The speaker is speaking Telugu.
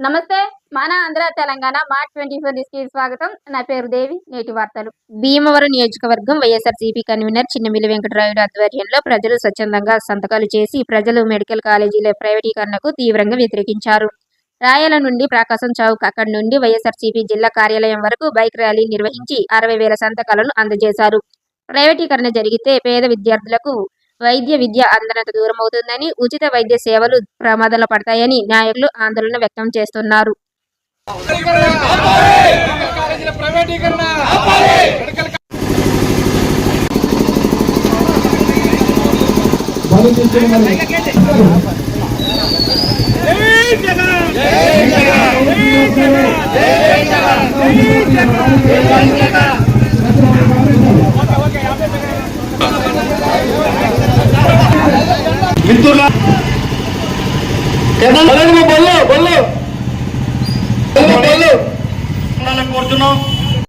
నమస్తే మన Andhra Telangana March twenty four న్యూస్కి స్వాగతం. నా పేరు దేవి నేటి వార్తలు. భీమవరం నియోజకవర్గం వైఎస్ఆర్సీపీ కన్వీనర్ చిన్నమిల్లి వెంకటరాయుడు ఆధ్వర్యంలో ప్రజలు స్వచ్ఛందంగా సంతకాలు చేసి ప్రజలు మెడికల్ కాలేజీల ప్రైవేటీకరణకు తీవ్రంగా వ్యతిరేకించారు. రాయల నుండి ప్రకాశం చౌక్ అక్కడి నుండి వైఎస్ఆర్సీపీ జిల్లా కార్యాలయం వరకు బైక్ ర్యాలీ నిర్వహించి అరవై వేల సంతకాలను అందజేశారు. ప్రైవేటీకరణ జరిగితే పేద విద్యార్థులకు వైద్య విద్య అందనంత దూరం అవుతుందని ఉచిత వైద్య సేవలు ప్రమాదంలో పడతాయని నాయకులు ఆందోళన వ్యక్తం చేస్తున్నారు. జగన్! ప్రైవేటీకరణ జగన్! మిత్రుల బొల్లు? బొల్లు? బొల్లు? ఉండాలని కోరుతున్నాం